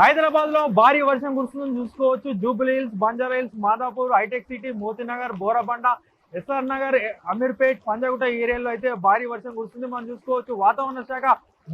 హైదరాబాద్లో భారీ వర్షం కురుస్తుందని చూసుకోవచ్చు. జూబిలీ హిల్స్ బంజారా హిల్స్ మాదాపూర్ హైటెక్ సిటీ మోతీనగర్ బోరబండ ఎస్ఆర్ నగర్ అమీర్పేట్ పంజాగుట్ట ఏరియాలో అయితే భారీ వర్షం కురుస్తుంది. మనం చూసుకోవచ్చు వాతావరణ శాఖ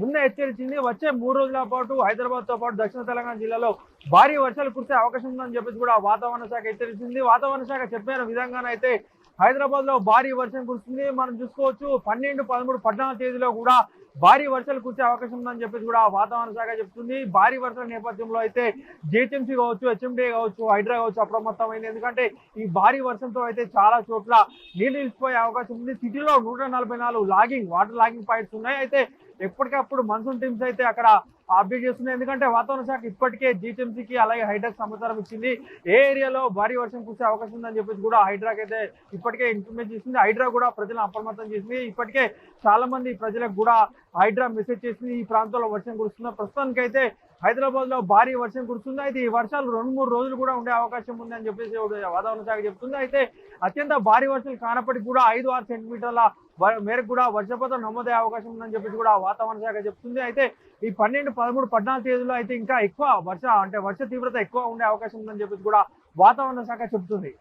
ముందే హెచ్చరించింది. వచ్చే మూడు రోజుల పాటు హైదరాబాద్తో పాటు దక్షిణ తెలంగాణ జిల్లాలో భారీ వర్షాలు కురిసే అవకాశం ఉందని చెప్పేసి కూడా వాతావరణ శాఖ హెచ్చరించింది. వాతావరణ శాఖ చెప్పిన విధంగానైతే హైదరాబాద్లో భారీ వర్షం కురుస్తుంది. మనం చూసుకోవచ్చు పన్నెండు పదమూడు పద్నాలుగు తేదీలో కూడా భారీ వర్షాలు కురిసే అవకాశం ఉందని చెప్పేసి కూడా వాతావరణ శాఖ చెప్తుంది. భారీ వర్షాల నేపథ్యంలో అయితే జిహెచ్ఎంసీ కావచ్చు హెచ్ఎండి కావచ్చు హైడ్రా కావచ్చు అప్రమత్తమైంది ఎందుకంటే ఈ భారీ వర్షంతో అయితే చాలా చోట్ల నీళ్ళు నిలిచిపోయే అవకాశం ఉంది. సిటీలో నూట నలభై నాలుగు లాగింగ్ వాటర్ లాగింగ్ పాయింట్స్ ఉన్నాయి. అయితే ఎప్పటికప్పుడు మన్సూన్ టీమ్స్ అయితే అక్కడ అప్డేట్ చేస్తున్నాయి. ఎందుకంటే వాతావరణ శాఖ ఇప్పటికే జీహెచ్ఎంసీకి అలాగే హైడ్రాకి సమాచారం ఇచ్చింది. ఏ ఏరియాలో భారీ వర్షం కురిసే అవకాశం ఉందని చెప్పేసి కూడా హైడ్రాకి అయితే ఇప్పటికే ఇన్ఫర్మేషన్ చేసింది. హైడ్రా కూడా ప్రజలను అప్రమత్తం చేసింది. ఇప్పటికే చాలా మంది ప్రజలకు కూడా హైడ్రా మెసేజ్ చేసింది. ఈ ప్రాంతంలో వర్షం కురుస్తుంది ప్రస్తుతానికి అయితే హైదరాబాద్లో భారీ వర్షం కురుస్తుంది. అయితే ఈ వర్షాలు రెండు మూడు రోజులు కూడా ఉండే అవకాశం ఉంది అని చెప్పేసి వాతావరణ శాఖ చెప్తుంది. అయితే అత్యంత భారీ వర్షాలు కానప్పటికీ కూడా ఐదు ఆరు సెంటీమీటర్ల మేరకు కూడా వర్షపాతం నమోదయ్యే అవకాశం ఉందని చెప్పేసి కూడా వాతావరణ శాఖ చెప్తుంది. అయితే ఈ పన్నెండు పదమూడు పద్నాలుగు తేదీలో అయితే ఇంకా ఎక్కువ వర్ష అంటే వర్ష తీవ్రత ఎక్కువ ఉండే అవకాశం ఉందని చెప్పేసి కూడా వాతావరణ శాఖ చెప్తుంది.